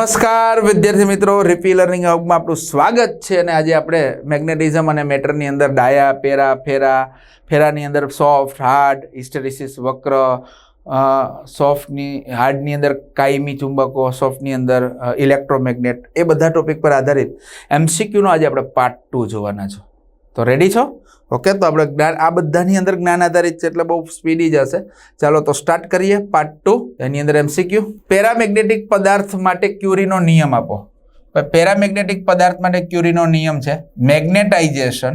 નમસ્કાર, વિદ્યાર્થી મિત્રો. રિપી લર્નિંગ હબમાં આપણું સ્વાગત છે અને આજે આપણે મેગ્નેટિઝમ અને મેટરની અંદર ડાયા પેરા ફેરા, ફેરાની અંદર સોફ્ટ, હાર્ડ, હિસ્ટેરિસિસ, વક્ર સોફ્ટની, હાર્ડની અંદર કાયમી ચુંબકો, સોફ્ટની અંદર ઇલેક્ટ્રોમેગ્નેટ એ બધા ટોપિક પર આધારિત એમસીક્યુનો આજે આપણે પાર્ટ ટુ જોવાના છો. તો રેડી છો? ઓકે તો આપણે જ્ઞાન આ બધાની અંદર જ્ઞાન આધારિત છે એટલે બહુ સ્પીડી જશે ચાલો તો સ્ટાર્ટ કરીએ. પાર્ટ ટુ એની અંદર એમસીક્યુ પેરામેગ્નેટિક પદાર્થ માટે ક્યુરીનો નિયમ આપો. પેરામેગ્નેટિક પદાર્થ માટે ક્યુરીનો નિયમ છે મેગ્નેટાઇઝેશન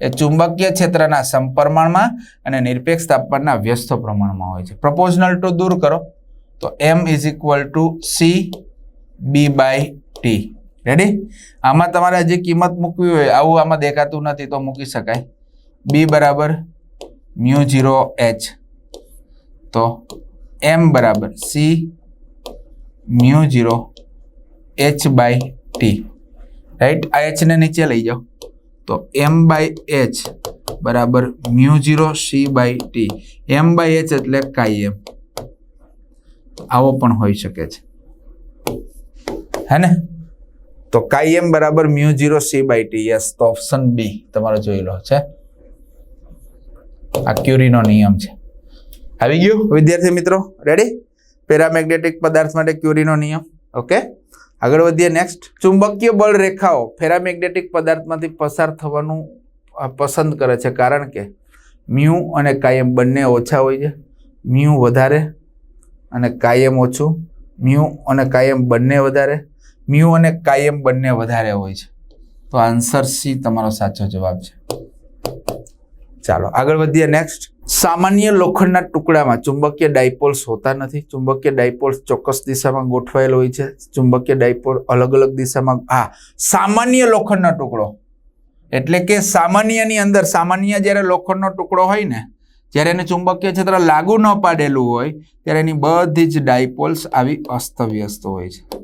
એ ચુંબકીય ક્ષેત્રના સમપ્રમાણમાં અને નિરપેક્ષ તાપમાનના વ્યસ્ત પ્રમાણમાં હોય છે. પ્રપોઝનલ ટુ દૂર કરો. તો M is equal to C B by T ready આમાં તમારે હજી કિંમત મૂકવી હોય, આવું આમાં દેખાતું નથી તો મૂકી શકાય. બી બરાબર મ્યુ ઝીરો એચ તો એમ બરાબર C mu zero H by T right આ એચને નીચે લઈ જાઓ. તો એમ બાય એચ બરાબર mu zero C by T M by H એટલે કાંઈ એમ. આવો પણ હોઈ શકે છે. હે ને? તો કાયમ બરાબર mu zero C by T. Yes તો ઓપ્શન બી તમારો જોઈ લો છે. આ ક્યુરીનો નિયમ છે. આવી ગયું? વિદ્યાર્થી મિત્રો રેડી પેરામેગ્નેટિક પદાર્થ માટે ક્યુરીનો નિયમ. ઓકે આગળ વધીએ નેક્સ્ટ ચુંબકીય બળ રેખાઓ ફેરામેગ્નેટિક પદાર્થમાંથી પસાર થવાનું પસંદ કરે છે. કારણ કે મ્યુ અને કાયમ બંને ઓછા હોય છે. મ્યુ વધારે અને કાયમ ઓછું. મ્યુ અને કાયમ બંને વધારે. મ્યુ અને કાયમ બંને વધારે હોય છે. તો આન્સર સી તમારો સાચો જવાબ છે. ચાલો, આગળ વધીએ નેક્સ્ટ સામાન્ય લોખંડના ટુકડામાં ચુંબકીય ડાયપોલ્સ હોતા નથી. ચુંબકીય ડાયપોલ્સ ચોક્કસ દિશામાં ગોઠવાયેલ હોય છે. ચુંબકીય ડાયપોલ અલગ અલગ દિશામાં, હા, સામાન્ય લોખંડનો ટુકડો. એટલે કે સામાન્યની અંદર, સામાન્ય જ્યારે લોખંડનો ટુકડો હોય ને, જ્યારે એને ચુંબકીય ક્ષેત્ર લાગુ ન પાડેલું હોય, ત્યારે એની બધી જ ડાયપોલ્સ આવી અસ્તવ્યસ્ત હોય છે.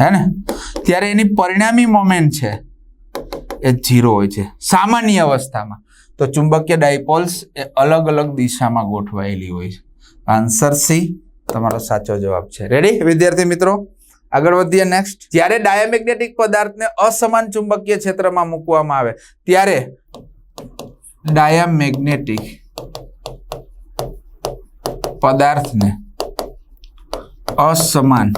હે ને? ત્યારે એની પરિણામી મોમેન્ટ છે. એ ઝીરો હોય છે. સામાન્ય અવસ્થામાં. તો ચુંબકીય ડાયપોલ્સ એ અલગ અલગ દિશામાં ગોઠવાયેલી હોય છે. આન્સર સી તમારો સાચો જવાબ છે. રેડી વિદ્યાર્થી મિત્રો, આગળ વધીએ નેક્સ્ટ જ્યારે ડાયામેગ્નેટિક પદાર્થને અસમાન ચુંબકીય ક્ષેત્રમાં મૂકવામાં આવે, ત્યારે ડાયામેગ્નેટિક પદાર્થને અસમાન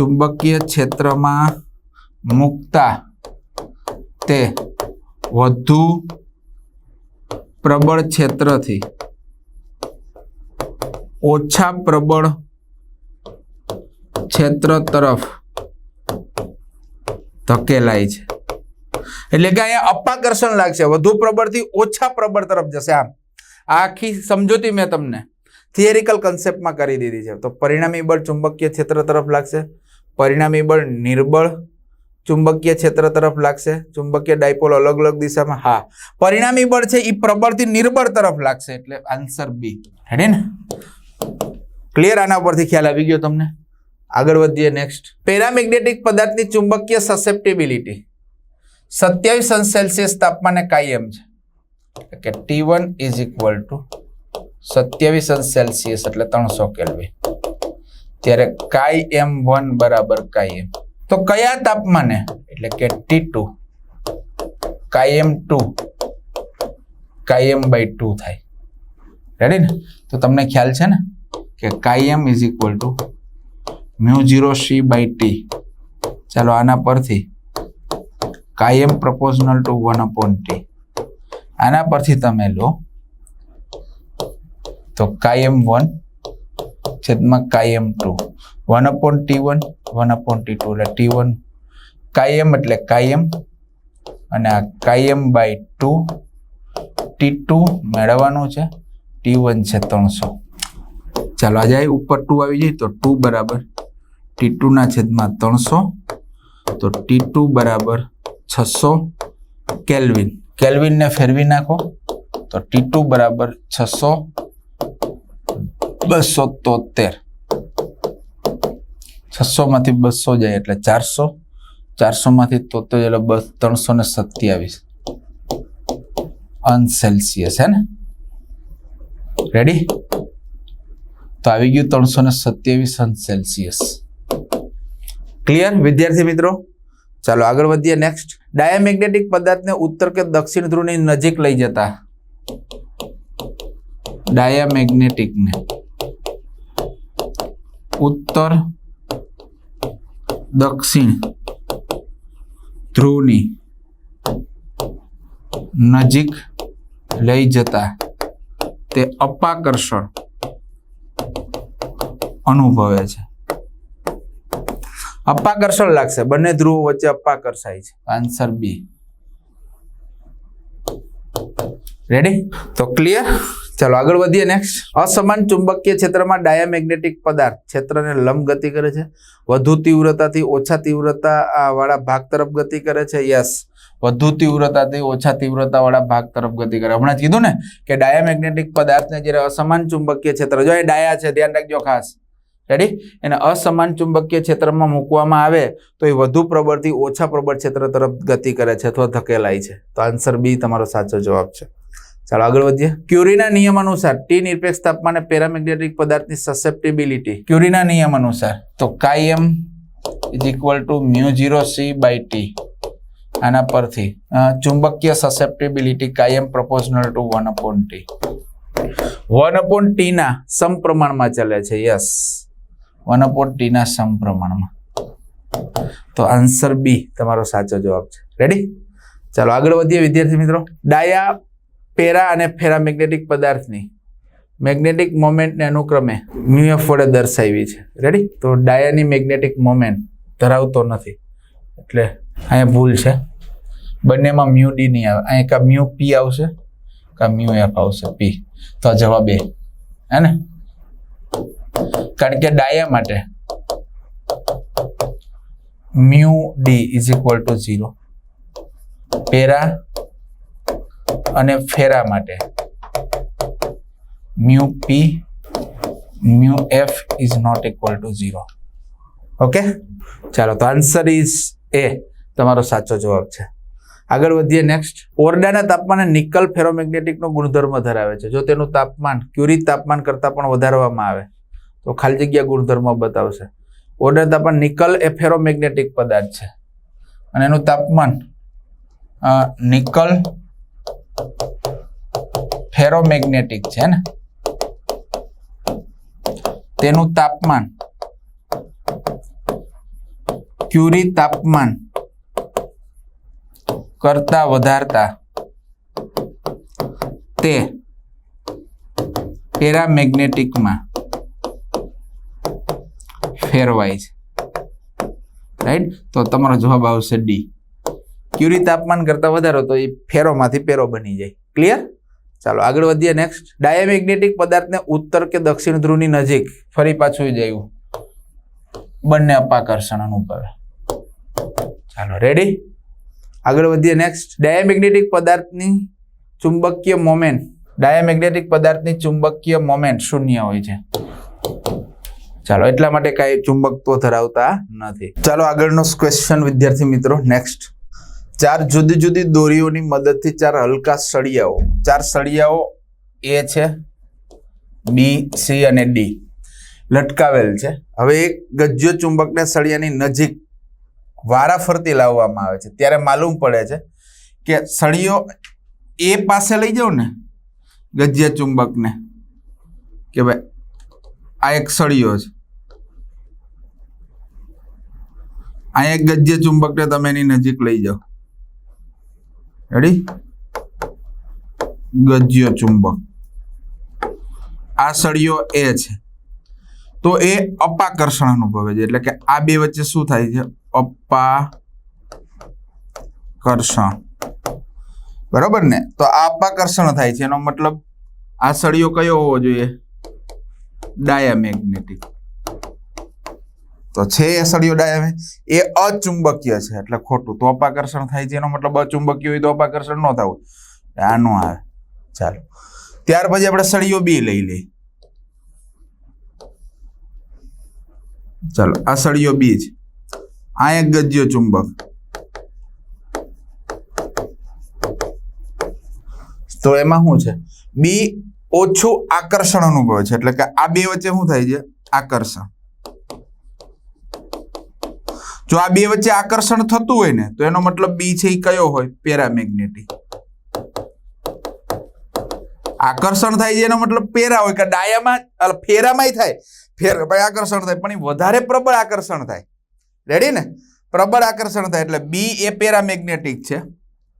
ચુંબકીય ક્ષેત્રમાં મૂકતા તે વધુ પ્રબળ ક્ષેત્રથી ઓછા પ્રબળ ક્ષેત્ર તરફ ધકેલાય છે. એટલે કે અહીંયા અપાકર્ષણ લાગશે. વધુ પ્રબળથી ઓછા પ્રબળ તરફ જશે. આમ, આખી સમજૂતી મેં તમને થિયરિકલ કન્સેપ્ટમાં કરી દીધી છે. તો પરિણામી બળ ચુંબકીય ક્ષેત્ર તરફ લાગશે. પરિણામી બળ નિર્બળ ચુંબકીય ક્ષેત્ર તરફ લાગશે. ચુંબકીય ડાયપોલ અલગ અલગ દિશામાં, હા. પરિણામી બળ છે એ પ્રબળથી નિર્બળ તરફ લાગશે એટલે આન્સર બી. હેડે ને? ક્લિયર આના પરથી ખ્યાલ આવી ગયો તમને? આગળ વધીએ નેક્સ્ટ પેરામેગ્નેટિક પદાર્થની ચુંબકીય સસેપ્ટિબિલિટી સત્યાવીસ અંશ સેલ્સિયસ તાપમાને કાયમ છે. કે T one is equal to સત્યાવીસ અંશ સેલ્સિયસ એટલે ત્રણસો કેલ્વિન ત્યારે કાઈ એમ વન બરાબર કાઈ એમ. તો કયા તાપમાને? એટલે કે ટી ટુ કાયમ ટુ કાયમ બાય ટુ થાય. રેડી ને? તો તમને ખ્યાલ છે ને? કે કાયમ is equal to mu zero C by T ચાલો આના પરથી કાયમ proportional to one upon T આના પરથી તમે લો. તો કાયમ વન છેદમાં કાયમ two one upon T one one upon T two એટલે ટી વન કાયમ એટલે કાયમ, અને આ કાયમ બાય ટુ ટી ટુ છે. ટી વન છે ત્રણસો. ચાલો, આ ઉપર ટુ આવી જાય, તો ટુ બરાબર ટી ટુના છેદમાં ત્રણસો. તો ટી ટુ બરાબર છસો. કેલ્વિન કેલ્વિનને ફેરવી નાખો. તો ટી ટુ બરાબર છસો. બસો તોતેર છસો માંથી બસો જાય એટલે ચારસો. ચારસો માંથી તોતેર એટલે બસ ત્રણસો ને સત્યાવીસ. અંશ સેલ્સિયસ હે ને? રેડી તો આવી ગયું ત્રણસો ને સત્યાવીસ અંશ સેલ્સિયસ ક્લિયર વિદ્યાર્થી મિત્રો? ચાલો આગળ વધીએ નેક્સ્ટ ડાયામેગ્નેટિક પદાર્થને ઉત્તર કે દક્ષિણ ધ્રુવની નજીક લઈ જતા. ડાયામેગ્નેટિકને ઉત્તર, દક્ષિણ, ધ્રુવની નજીક લઈ જતા તે અપાકર્ષણ અનુભવે છે. અપાકર્ષણ લાગશે. બંને ધ્રુવો વચ્ચે અપાકર્ષાય છે. આન્સર બી રેડી તો ક્લિયર ચાલો આગળ વધીએ નેક્સ્ટ અસમાન ચુંબકીય ક્ષેત્રમાં ડાયામેગ્નેટિક પદાર્થ ક્ષેત્રને લંબ ગતિ કરે છે. વધુ તીવ્રતાથી ઓછા તીવ્રતા વાળા ભાગ તરફ ગતિ કરે છે. યસ વધુ તીવ્રતાથી ઓછા તીવ્રતા વાળા ભાગ તરફ ગતિ કરે. હમણાં કીધું ને કે ડાયામેગ્નેટિક પદાર્થને જ્યારે અસમાન ચુંબકીય ક્ષેત્ર, જો એ ડાયા છે, ધ્યાન રાખજો ખાસ. રેડી એને અસમાન ચુંબકીય ક્ષેત્રમાં મૂકવામાં આવે તો એ વધુ પ્રબળથી ઓછા પ્રબળ ક્ષેત્ર તરફ ગતિ કરે છે અથવા ધકેલાય છે. તો આન્સર બી તમારો સાચો જવાબ છે. ચાલો આગળ વધીએ. ક્યુરીના નિયમ અનુસાર ટી નિરપેક્ષ તાપમાને પેરામેગ્નેટિક પદાર્થની સસેપ્ટિબિલિટી ક્યુરીના નિયમ અનુસાર તો કાયમ is equal to mu zero C by T આના પરથી ચુંબકીય સસેપ્ટિબિલિટી કાયમ proportional to one upon T one upon ટીના સમપ્રમાણમાં ચાલે છે યસ વન અપોન ટીના સમપ્રમાણમાં. તો આન્સર બી તમારો સાચો જવાબ છે. રેડી ચાલો આગળ વધીએ, વિદ્યાર્થી મિત્રો. ડાયા પેરા અને ફેરામેગ્નેટિક પદાર્થની મેગ્નેટિક મોમેન્ટને અનુક્રમે મ્યુએફ વડે દર્શાવી છે. રેડી તો ડાયાની મેગ્નેટિક મોમેન્ટ ધરાવતો નથી. એટલે અહીંયા ભૂલ છે. બંનેમાં મ્યુ ડી નહીં આવે. અહીંયા કા મ્યુ પી આવશે કાં મ્યુ એફ આવશે, પી. તો આ જવાબ એ. હે ને? કારણ કે ડાયા માટે mu D is equal to zero para અને ફેરા માટે. Mu P, mu F is not equal to zero. Okay? ચાલો, તો આન્સર ઇઝ એ. તમારો સાચો જવાબ છે. આગળ વધીએ નેક્સ્ટ. ઓરડાના તાપમાને નિકલ ફેરોમેગ્નેટિકનો ગુણધર્મ ધરાવે છે. જો તેનું તાપમાન ક્યુરી તાપમાન કરતાં પણ વધારવામાં આવે, તો ખાલી જગ્યા ગુણધર્મ બતાવશે. ઓરડા તાપમાન નિકલ એ ફેરોમેગ્નેટિક પદાર્થ છે. અને એનું તાપમાન નિકલ ફેરોમેગ્નેટિક છે ને? તેનું તાપમાન, ક્યુરી તાપમાન કરતા વધારતા તે પેરામેગ્નેટિકમાં ફેરવાય છે. રાઈટ તો તમારો જવાબ આવશે ડી ક્યુરી તાપમાન કરતા વધારો તો એ ફેરોમાંથી પેરો બની જાય. ક્લિયર ચાલો, આગળ વધીએ નેક્સ્ટ ડાયામેગ્નેટિક પદાર્થને ઉત્તર કે દક્ષિણ ધ્રુવની નજીક ફરી પાછું જયું બંને અપાકર્ષણ અનુભવે ચાલો રેડી આગળ વધીએ નેક્સ્ટ ડાયામેગ્નેટિક પદાર્થની ચુંબકીય મોમેન્ટ ડાયામેગ્નેટિક પદાર્થની ચુંબકીય મોમેન્ટ શૂન્ય હોય છે. ચાલો, એટલા માટે કાંઈ ચુંબકત્વ ધરાવતા નથી. ચાલો, આગળનો ક્વેશ્ચન વિદ્યાર્થી મિત્રો નેક્સ્ટ ચાર જુદી જુદી દોરીઓની મદદથી ચાર હલકા સળિયાઓ. ચાર સળિયાઓ એ છે બી સી અને ડી લટકાવેલ છે. હવે એક ગજ્યો ચુંબકને સળિયાની નજીક વારાફરતી લાવવામાં આવે છે. ત્યારે માલુમ પડે છે કે સળિયો એ પાસે લઈ જાઉં ને ગજ્ય ચુંબકને, કે ભાઈ આ એક સળિયો છે. આ એક ગજ્ય ચુંબકને તમે એની નજીક લઈ જાઓ. રેડી ગજ્ય ચુંબક. આ સળિયો એ છે. તો એ અપાકર્ષણ અનુભવે છે. એટલે કે આ બે વચ્ચે શું થાય છે? અપાકર્ષણ. બરોબર ને? તો આ અપાકર્ષણ થાય છે. એનો મતલબ આ સળિયો કયો હોવો જોઈએ? ડાયામેગ્નેટિક. તો છે એ સળિયો ડાયામે એ અચુંબકીય છે, એટલે ખોટું. તો અપાકર્ષણ થાય છે, એનો મતલબ અચુંબકીય હોય તો અપાકર્ષણ ન થવું આ નો આવે. ચાલો. ત્યાર પછી આપણે સળિયો બી લઈ લઈએ. ચાલો, આ સળિયો બી છે. આ એક ગજ્યો ચુંબક. તો એમાં શું છે? બી ઓછું આકર્ષણ અનુભવે છે. એટલે કે આ બે વચ્ચે શું થાય છે? આકર્ષણ. જો આ બે વચ્ચે આકર્ષણ થતું હોય ને, તો એનો મતલબ બી છે એ કયો હોય? પેરામેગ્નેટિક. આકર્ષણ થાય છે એનો મતલબ પેરા હોય કે ડાયામાં ફેરામાંય થાય. ફેર, ભાઈ આકર્ષણ થાય, પણ એ વધારે પ્રબળ આકર્ષણ થાય. રેડી ને? પ્રબળ આકર્ષણ થાય એટલે બી એ પેરામેગ્નેટિક છે.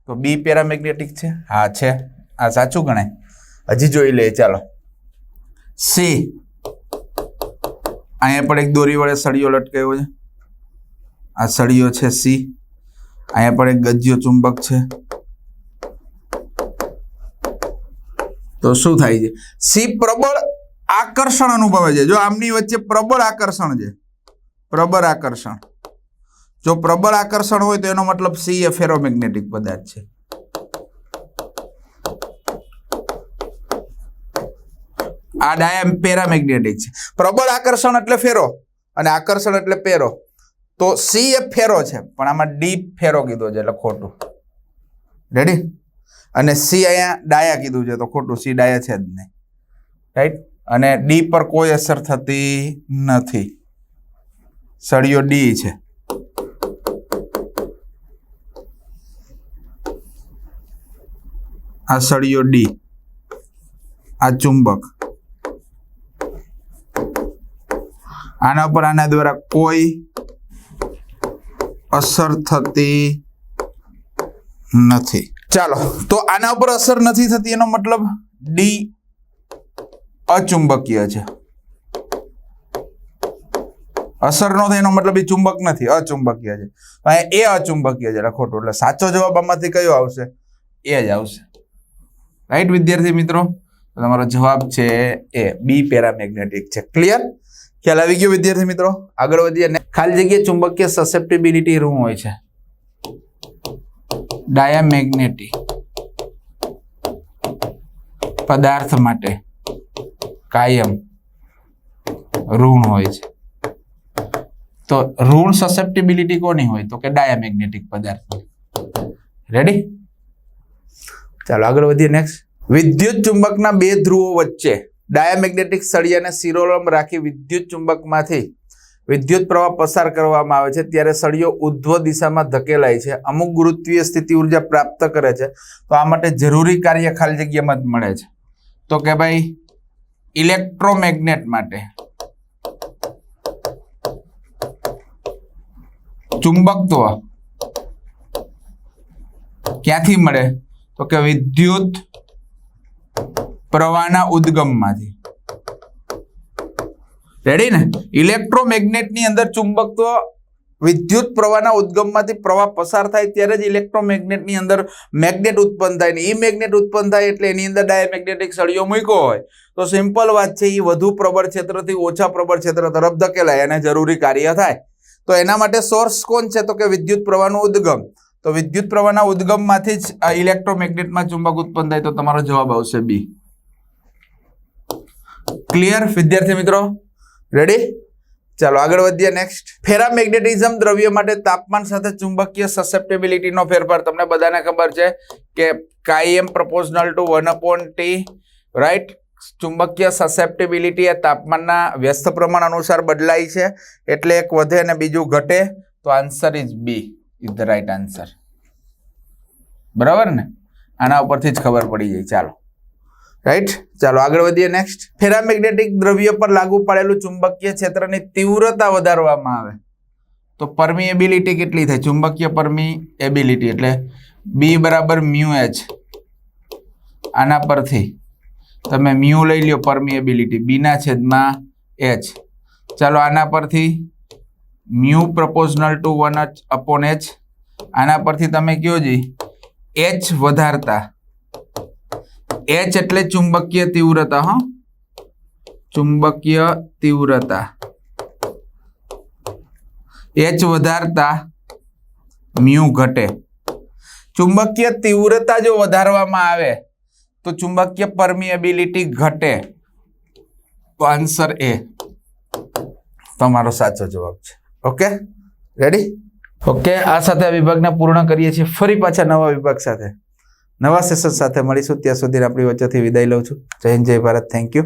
તો બી પેરામેગ્નેટિક છે? હા, છે. આ સાચું ગણાય. હજી જોઈ લઈએ, ચાલો. સી. અહીંયા પણ એક દોરી વડે સળિયો લટકાયો છે. આ સળિયો છે સી અહીંયા પણ એક ગજ્યો ચુંબક છે. તો શું થાય છે? સી પ્રબળ આકર્ષણ અનુભવે છે. જો આમની વચ્ચે પ્રબળ આકર્ષણ છે, પ્રબળ આકર્ષણ. જો પ્રબળ આકર્ષણ હોય તો એનો મતલબ સી એ ફેરોમેગ્નેટિક પદાર્થ છે. આ ડાયા પેરામેગ્નેટિક છે. પ્રબળ આકર્ષણ એટલે ફેરો અને આકર્ષણ એટલે પેરો. તો સી એ ફેરો છે, પણ આમાં ડી ફેરો કીધો છે એટલે ખોટું. રેડી અને સી અહીંયા ડાયા કીધું છે, તો ખોટું. સી ડાયા છે જ નહીં. રાઈટ અને ડી પર કોઈ અસર થતી નથી. સળિયો ડી છે. આ સળિયો ડી આ ચુંબક. આના પર આના દ્વારા કોઈ અસર થતી નથી. ચાલો, તો આના ઉપર અસર નથી થતી, એનો મતલબ ડી અચુંબકીય છે. અસર નો થાય, એનો મતલબ એ ચુંબક નથી, અચુંબકીય છે. અહીંયા એ અચુંબકીય છે ખોટું એટલે સાચો જવાબ આમાંથી કયો આવશે? એ જ આવશે. રાઈટ વિદ્યાર્થી મિત્રો? તમારો જવાબ છે એ બી પેરામેગ્નેટિક છે. ક્લિયર ખ્યાલ આવી ગયો વિદ્યાર્થી મિત્રો? આગળ વધીએ. ખાલી જગ્યાએ ચુંબકીય સસેપ્ટિબિલિટી રૂમ હોય છે. ડાયામેગ્નેટિક પદાર્થ માટે કાયમ ઋણ હોય છે. તો ઋણ સસેપ્ટિબિલિટી કોની હોય? તો કે ડાયામેગ્નેટિક પદાર્થ રેડી ચાલો આગળ વધીએ. નેક્સ્ટ વિદ્યુત ચુંબકના બે ધ્રુવો વચ્ચે ડાયામેગ્નેટિક સળિયાને શિરોલમ રાખી વિદ્યુત ચુંબકમાંથી વિદ્યુત પ્રવાહ પસાર કરવામાં આવે છે. ત્યારે સળિયો ઉધ્વ દિશામાં ધકેલાય છે. અમુક ગુરુત્વીય સ્થિતિ ઊર્જા પ્રાપ્ત કરે છે. તો આ માટે જરૂરી કાર્ય ખાલી જગ્યામાં જ મળે છે. તો કે ભાઈ, ઇલેક્ટ્રોમેગ્નેટ માટે ચુંબકત્વ ક્યાંથી મળે? તો કે વિદ્યુત પ્રવાહના ઉદ્ગમમાંથી. રેડી ને? ઇલેક્ટ્રોમેગ્નેટની અંદર ચુંબકત્વ વિદ્યુત પ્રવાહના ઉદ્ગમમાંથી પ્રવાહ પસાર થાય ત્યારે જ ઇલેક્ટ્રોમેગ્નેટની અંદર મેગ્નેટ ઉત્પન્ન થાય ને એ મેગ્નેટ ઉત્પન્ન થાય એટલે એની અંદર ડાયામેગ્નેટિક સળિયો મૂક્યો હોય. તો સિમ્પલ વાત છે એ વધુ પ્રબળ ક્ષેત્રથી ઓછા પ્રબળ ક્ષેત્ર તરફ ધકેલાય અને જરૂરી કાર્ય થાય. તો એના માટે સોર્સ કોણ છે? તો કે વિદ્યુત પ્રવાહનો ઉદ્ગમ. તો વિદ્યુત પ્રવાહના ઉદ્ગમમાંથી જ ઇલેક્ટ્રોમેગ્નેટમાં ચુંબક ઉત્પન્ન થાય તો તમારો જવાબ આવશે બી. ક્લિયર વિદ્યાર્થી મિત્રો? રેડી ચાલો, આગળ વધીએ નેક્સ્ટ ફેરામેગ્નેટિઝમ દ્રવ્ય માટે તાપમાન સાથે ચુંબકીય સસેપ્ટેબિલિટીનો ફેરફાર. તમને બધાને ખબર છે કે કાયમ proportional to one upon T right ચુંબકીય સસેપ્ટેબિલિટી એ તાપમાનના વ્યસ્ત પ્રમાણ અનુસાર બદલાય છે. એટલે એક વધે અને બીજું ઘટે. તો answer is B is the right answer બરાબર ને? આના ઉપરથી જ ખબર પડી જાય. ચાલો. રાઈટ ચાલો આગળ વધીએ નેક્સ્ટ ફેરામેગ્નેટિક દ્રવ્ય પર લાગુ પડેલું ચુંબકીય ક્ષેત્રની તીવ્રતા વધારવામાં આવે. તો પરમિએબિલિટી કેટલી થાય? ચુંબકીય પરમિએબિલિટી એટલે બી બરાબર મ્યુ એચ આના પરથી તમે મ્યુ લઈ લ્યો પરમિએબિલિટી બીના છેદમાં એચ ચાલો આના પરથી mu proportional to one upon H આના પરથી તમે કયો જી? એચ વધારતા. એચ એટલે ચુંબકીય તીવ્રતા, હા. ચુંબકીય તીવ્રતા. એચ વધારતા મ્યુ ઘટે. ચુંબકીય તીવ્રતા જો વધારવામાં આવે, તો ચુંબકીય પરમિએબિલિટી ઘટે. તો આન્સર એ તમારો સાચો જવાબ છે. ઓકે રેડી ઓકે આ સાથે આ વિભાગને પૂર્ણ કરીએ છીએ. ફરી પાછા નવા વિભાગ સાથે. નવા સેશન સાથે મળીશું. ત્યાં સુધી આપણી વચ્ચેથી વિદાય લઉં છું. જય હિન્દ, જય ભારત. Thank you